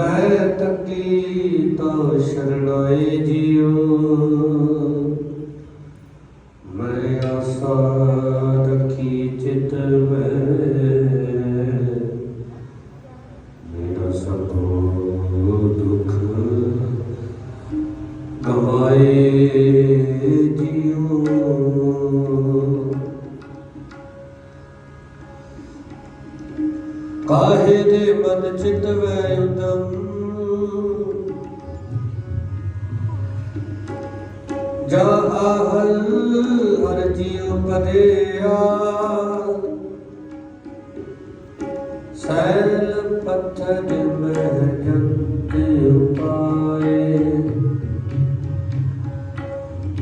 ਮੈਂ ਤੱਕੀ ਤੋ ਸ਼ਰਣਾਏ ਜਿਉ ਕਾਹੇ ਦੇ ਮਨ ਚਿਤ ਵੈ ਉਦਮ? ਜਾ ਆਹਲ ਹਰ ਜੀਉ ਪਦਿਆ ਸੈਲ ਪੱਥਰ ਮਹਿ ਜੰਤ ਉਪਾਏ।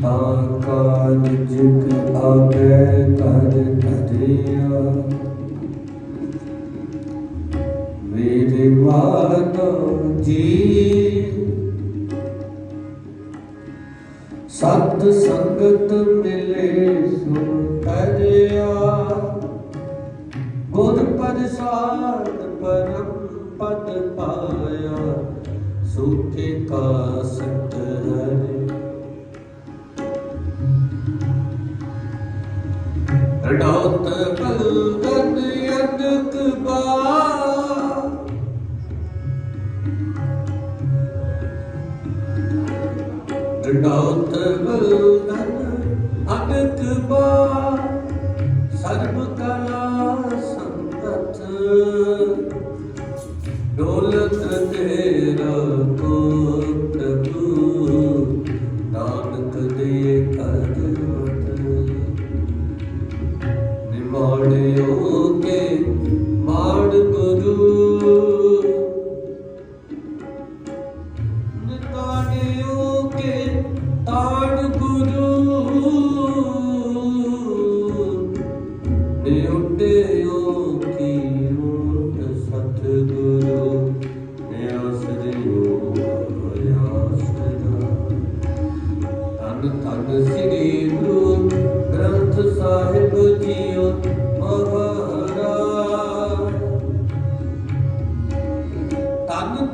ਤਾਂ ਕਾਜ ਜਿਗ ਆਗੇ ਤਰ ਕਰਿਆ ਮੇਰੇ ਜੀ। ਸਤ ਸੰਗਤ ਮਿਲੇ ਸੋ ਤਰਿਆ ਗੁਰ ਪ੍ਰਸਾਦ ਪਰਮ ਪਦ ਪਾਇਆ। ਸੁਖੇ ਕਾ ਸਤ ਹਰੇ। ਰਡੋਤ ਬਲਦਨ ਡੋਤ ਬਲਦਨ ਅਨਕ ਬਾ ਸਰਬ ਕਲਾ ਸੰਪਤ ਦੌਲਤ ਤੇਰਾ ਕੋ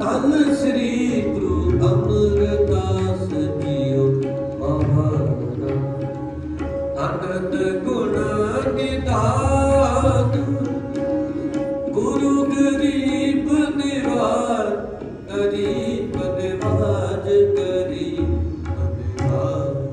ਤਨ ਸ੍ਰੀ ਗੁਰੂ ਅਮਰਦਾਸ ਜੀਓ ਮਹਾਰਾਜ। ਅਨੰਦ ਗੁਣ ਨਿਧਾਨ ਪਰਵਾਜ ਕਰੀ ਅਭਿਵਾਜ